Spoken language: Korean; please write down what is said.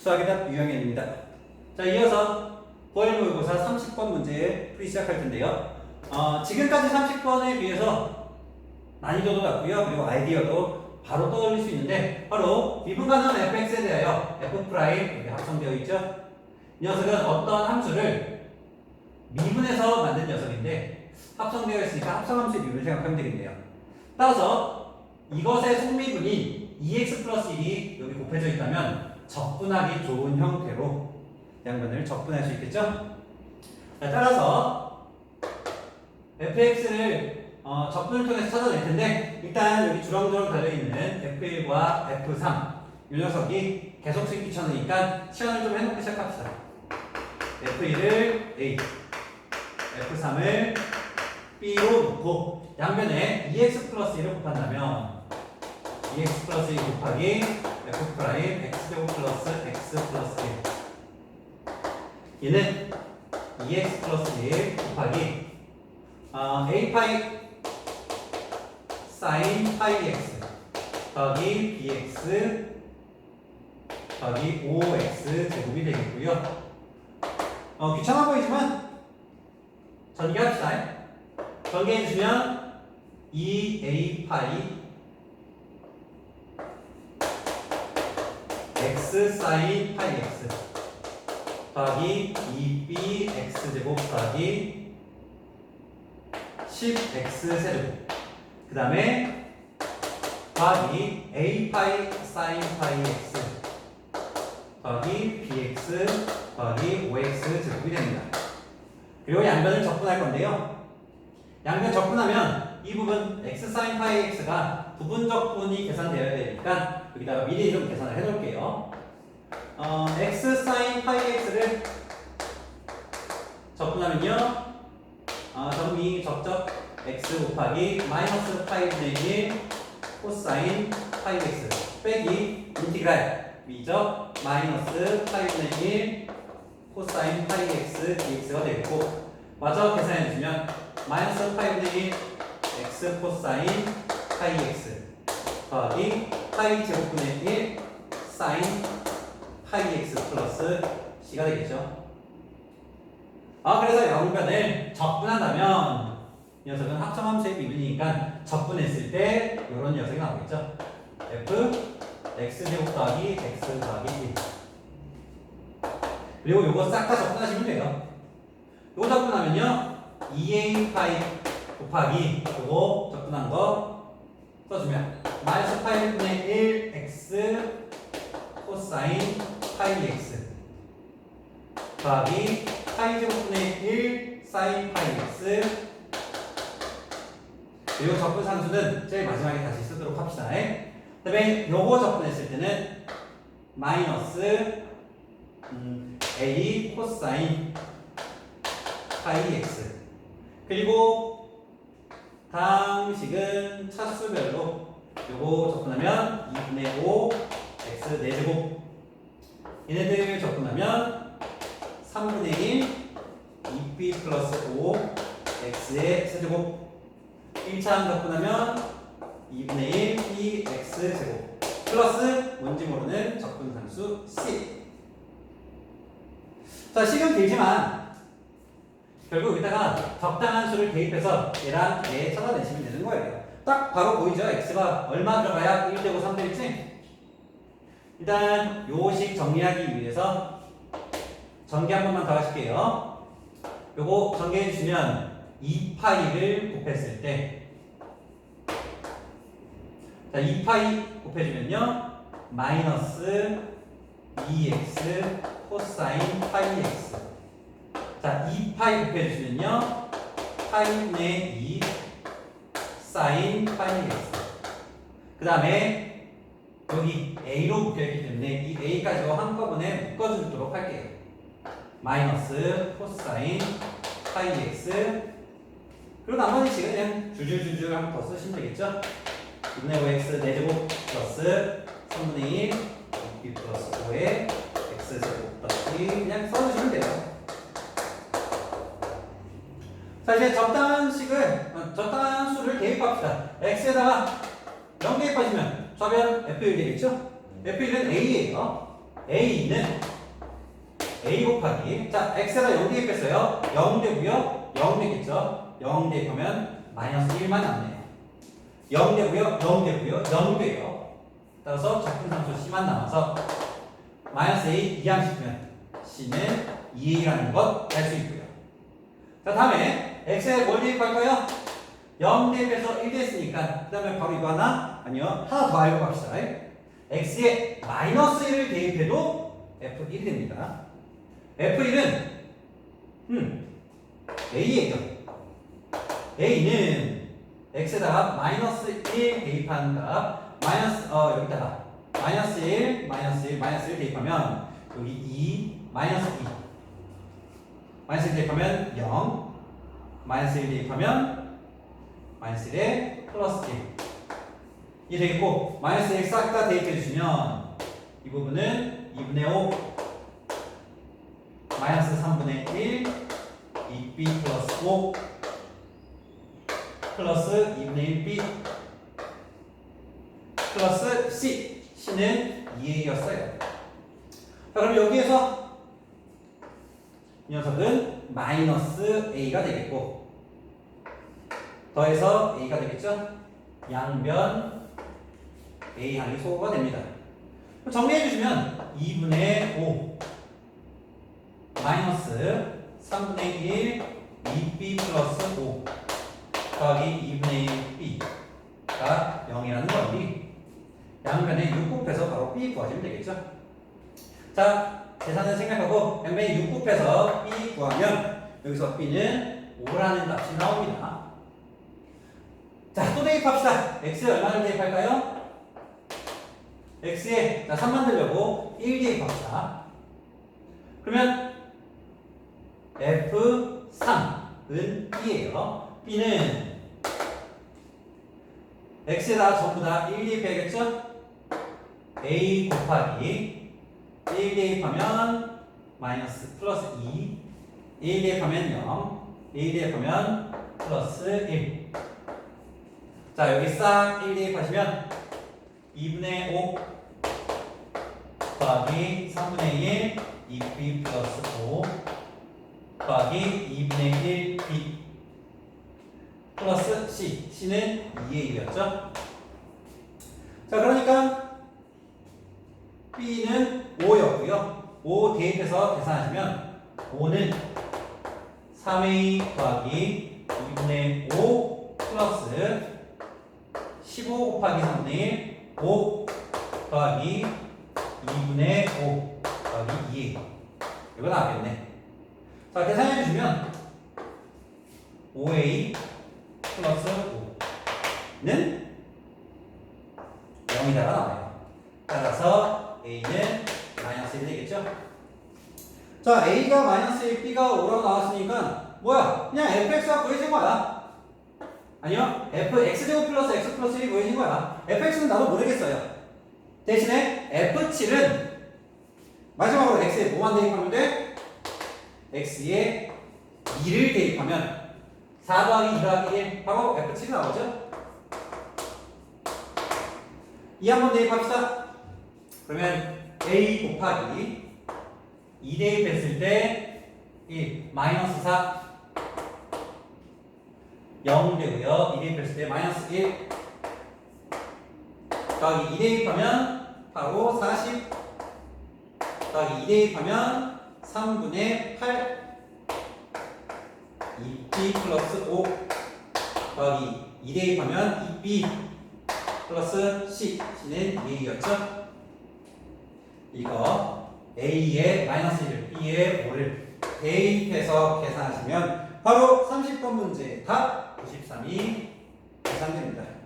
수학의 답 유형현입니다. 자, 이어서 보엘 모의고사 30번 문제 풀이 시작할 텐데요. 어, 지금까지 30번에 비해서 난이도도 낮고요. 그리고 아이디어도 바로 떠올릴 수 있는데 바로 미분가능 fx에 대하여 f 프라임 이렇게 합성되어 있죠. 이 녀석은 어떤 함수를 미분해서 만든 녀석인데 합성되어 있으니까 합성함수의 미분을 생각하면 되겠네요. 따라서 이것의 속미분이 2x 플러스 1이 여기 곱해져 있다면 적분하기 좋은 형태로 양변을 적분할 수 있겠죠? 자, 따라서 fx를 어, 적분을 통해서 찾아낼 텐데 일단 여기 주렁주렁 달려있는 f1과 f3 이 녀석이 계속 수익 귀찮으니까 시연을 좀 해놓고 시작합시다. f1을 a, f3을 b로 놓고 양변에 2x 플러스 1을 곱한다면 2x 플러스 1 곱하기 f 프라임 x제곱 플러스 x 플러스 1 얘는 2x 플러스 1 곱하기 어, a 파이 사인 파이 x 더하기 bx 더하기 5x 제곱이 되겠고요. 어, 귀찮아 보이지만 전개합시다. 전개해 주시면 2a 파이 x 사인 파이 x 더하기 2b x 제곱 더하기 10x 세제곱 그 다음에 더하기 a 파이 사인 파이 x 더하기 bx 더하기 5x 제곱이 됩니다. 그리고 양변을 적분할 건데요. 양변 적분하면 이 부분 x 사인 파이 x가 부분 적분이 계산되어야 되니까 여기다가 미리 좀 계산을 해놓을게요. 어, x 사인 파이 x를 적분하면요. 어, 정리 적적 x 곱하기 마이너스 파이 분의 1 코사인 파이 x 빼기 인티그랄 위적 마이너스 파이 분의 1 코사인 파이 x dx가 되겠고 마저 계산해 주시면 마이너스 파이 분의 1 x 코사인 파이 x 더하기 파이 제곱분의 1 사인 파이 x 플러스 c가 되겠죠. 아 그래서 양변을 적분한다면 이 녀석은 합성함수의 미분이니까 적분했을 때 이런 녀석이 나오겠죠. f x 제곱 더하기 x 더하기 1 그리고 요거 싹 다 적분하시면 돼요. 요거 적분하면요 2a 파이 곱하기 요거 적분한 거 써주면 마이너스 파이분의 1 x 코사인 파이 x 더하기 파이 제곱분의 1 사인 파이 x 그리고 적분 상수는 제일 마지막에 다시 쓰도록 합시다. 그 다음에 요거 적분했을 때는 마이너스 음, a 코사인 파이 x 그리고 다음식은 차수별로 요거 적분하면 2분의 5 x 4제곱 얘네들 적분하면 3분의 1 2b 플러스 5 x의 세제곱. 1차항 적분하면 2분의 1 b x 제곱. 플러스 뭔지 모르는 적분 상수 c. 자 식은 길지만 결국 여기다가 적당한 수를 대입해서 얘랑 얘 찾아내시면 되는 거예요. 딱 바로 보이죠? X가 얼마 들어가야 1되고 3될지 일단 요식 정리하기 위해서 전개 한 번만 더 하실게요. 요거 전개해 주시면 2파이를 곱했을 때 자, 2파이 곱해주면요. 마이너스 2x 코사인 파이 x 자, 2파이 곱해주시면요. 파이분의 2 사인 파이 x 그 다음에 여기 a로 묶여있기 때문에 이 a까지 한꺼번에 묶어주도록 할게요. 마이너스 코사인 파이 x 그리고 나머지 그냥 줄줄줄줄 한 번 더 쓰시면 되겠죠? 2분의 5x 4제곱 플러스 3분의 1 b 플러스 5의 x제곱 더하기 그냥 써주시면 돼요. 자 이제 적당한 식을 어, 적당한 수를 대입합시다. x에다가 0 대입하시면 좌변 f1 되겠죠? f1은 a예요. A는 A 곱하기. 자 x에다 0 대입했어요. 0 되고요. 0 되겠죠? 0 대입하면 마이너스 1만 남네요. 0 되고요. 0 되고요. 0 돼요. 따라서 작품상수 C만 남아서 마이너스 A 이항시키면 C는 2A라는 것 알 수 있고요. 자 다음에 x에 뭘 대입할까요? 0 대입해서 1 됐으니까 그 다음에 바로 이거 하나 아니요 하나 더 알고 갑시다. X에 마이너스 1을 대입해도 f1이 됩니다. F1은 음 a예요. A는 x에다가 마이너스 1 대입하는 값 마이너스 어 여기다가 마이너스 1 마이너스 1 마이너스 1 대입하면 여기 2 마이너스 2 마이너스 1 대입하면 0 마이너스 1 대입하면 마이너스 1에 플러스 1이 되겠고 마이너스 1 싹 다 대입해 주시면 이 부분은 2분의 5 마이너스 3분의 1 2b 플러스 5 플러스 2분의 1b 플러스 c c는 2a였어요. 자 그럼 여기에서 이 녀석은 마이너스 a가 되겠고 더해서 a가 되겠죠? 양변 a 항이 소거가 됩니다. 정리해 주시면 2분의 5 마이너스 3분의 1 2b 플러스 5 더하기 2분의 1b가 0이라는 원리 양변에 6 곱해서 바로 b 구하시면 되겠죠? 자 계산을 생각하고 양변에 6 곱해서 b 구하면 여기서 b는 5라는 값이 나옵니다 대입합시다 x에 얼마를 대입할까요? x에 자, 3 만들려고 1 대입합시다 그러면 F3은 B예요. B는 X에다 전부 다 1 대입해야겠죠? A 곱하기 1 대입하면 마이너스 플러스 2 1 대입하면 0 1 대입하면 플러스 1 자, 여기 싹1 대입하시면 2분의 5 더하기 3분의 1 2b 플러스 5 더하기 2분의 1b 플러스 c. C는 2의 1이었죠? 자 그러니까 b는 5였고요. 5 대입해서 계산하시면 5는 3a 더하기 2분의 5 플러스 15 곱하기 3분의 1 5 더하기 2분의 5 더하기 2 이거 나왔겠네. 자 계산해 주시면 5a 플러스 5는 0이다가 나와요. 따라서 a는 마이너스 1 되겠죠? 자 a가 마이너스 1 b가 5라고 나왔으니까 뭐야? 그냥 fx가 구해진 거야 아니요 fx 제곱 플러스 x 플러스 1이 구해진 거야 fx는 나도 모르겠어요 대신에 F7은 마지막으로 X에 뭐만 대입하면 돼? X에 2를 대입하면 4 더하기 2 더하기 1 하고 F7이 나오죠? 2 한번 대입합시다 그러면 A 곱하기 2 대입했을 때 1, 마이너스 4 0 되고요. 2 대입했을 때 마이너스 1 더하기 2 대입하면 바로 40 더하기 2 대입하면 3분의 8 2b 플러스 5 더하기 2 대입하면 2b 플러스 c c는 2였죠? 이거 a의 마이너스 1을 b의 5를 대입해서 계산하시면 바로 30번 문제의 답 93이 계산됩니다